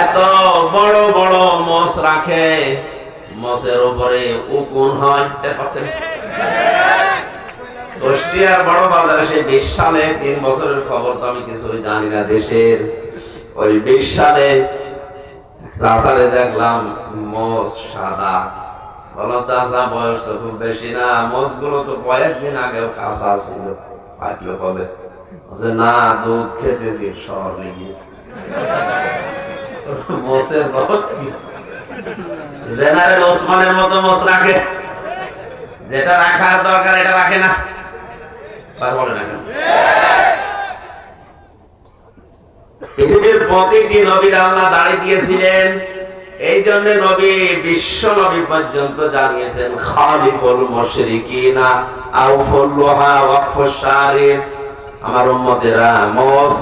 এত বড় বড় মস রাখে মসের উপরে উকুন হয় বড় বাজারে সেই বিশ সালে তিন বছরের খবর তো আমি কিছুই জানি না দেশের। ওই বিশ সালে চাষারে দেখলাম মোষ সাদা। বলো চাষা, বয়স তো খুব বেশি না মোষগুলো তো কয়েকদিন আগেও কাঁচা ছিল পাকলো কবে? না, দুধ খেতেছি, সর লেগেছে। জেনারেল ওসমানের মতো মোষ রাখে। যেটা রাখার দরকার, এটা রাখে না। পৃথিবীর প্রতিটি নবীর আল্লাহ দাঁড়িয়ে দিয়েছিলেন। এই জন্য নবী বিশ্ব নবী পর্যন্ত জানিয়েছেন, খালিফুল মুশরিকিনা আউফুল লোহা ওয়াকফুস শারির। আমার উম্মতেরা, মোস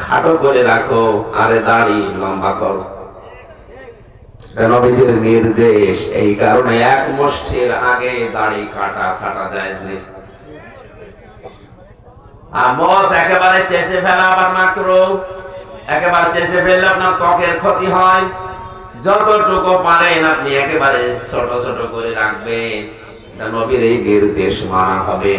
খাটো করে রাখো, আরে দাড়ি লম্বা করো। নির্দেশ, এই কারণে এক আগে দাড়ি কাটা যায় একেবারে ফেলা মাকরু একেবারে ফেললে আপনার ত্বকের ক্ষতি হয়। যতটুকু পারেন আপনি একেবারে ছোট ছোট করে রাখবেন। নবীর এই নির্দেশ মানা হবে।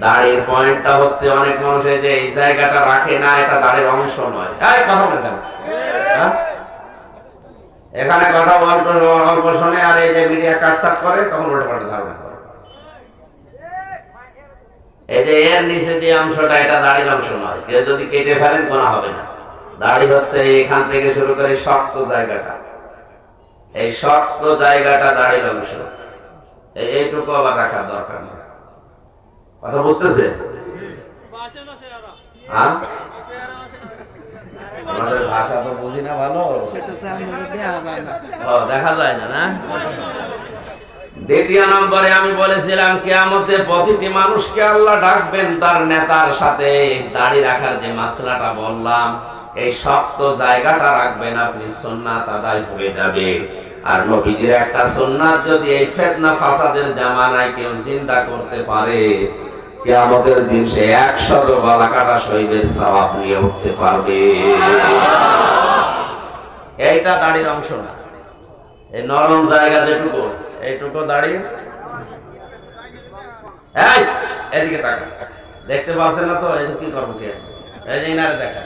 দাড়ির পয়েন্টটা হচ্ছে অনেক মানুষ এই যে এই জায়গাটা রাখে না, এটা দাড়ির অংশ নয়। হ্যাঁ? এখানে কথা অল্প অল্প শোনে আর এই যে মিডিয়া কাটসাট করে, তখন ওটা পাল্টা ধারণা করে। এই যে এর নিচে যে অংশটা, এটা দাড়ির অংশ নয়। কেউ যদি কেটে ফেলেন কোনো হবে না। দাড়ি হচ্ছে এখান থেকে শুরু করে শক্ত জায়গাটা। এই শক্ত জায়গাটা দাড়ির অংশ। এই- এইটুকু আবার রাখার দরকার কথা বুঝতেছে হ্যাঁ? রাখার যে বললাম, এই শক্ত জায়গাটা রাখবেন আপনি, সুন্নাত আদায় হয়ে যাবে। আর নবীজির একটা সুন্নাত, যদি এই ফেতনা ফাসাদের জামানায় কেউ চিন্তা করতে পারে কেয়ামতের দিন সে একশত গলা কাটা শহীদের নিয়ে উঠতে পারবে। এইটা দাড়ির অংশ না। এই নরম জায়গা যেটুকু, এইটুকু এই, এদিকে তাকা দেখতে পাচ্ছেন না তো? এই কি করব কে? এই যে ইনারে দেখা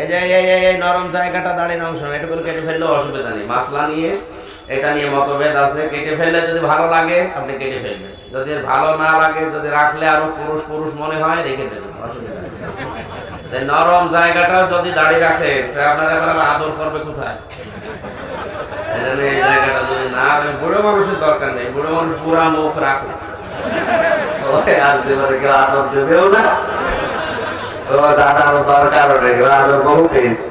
এই যে এই নরম জায়গাটা দাঁড়িয়ে অংশ না এটুকু কেটে ফেললেও অসুবিধা নেই। মাসলা নিয়ে এটা নিয়ে মতভেদ আছে। কেটে ফেললে যদি ভালো লাগে, আপনি কেটে ফেলবেন। যদি ভালো না লাগে, যদি রাখলে আরও পুরুষ পুরুষ মনে হয়, রেখে দেবেন। অসুবিধা নরম জায়গাটাও যদি দাঁড়িয়ে রাখে আপনার এবার আদর করবে কোথায়? এই জায়গাটা দরকার নেই। বুড়ো বহু পেয়েছে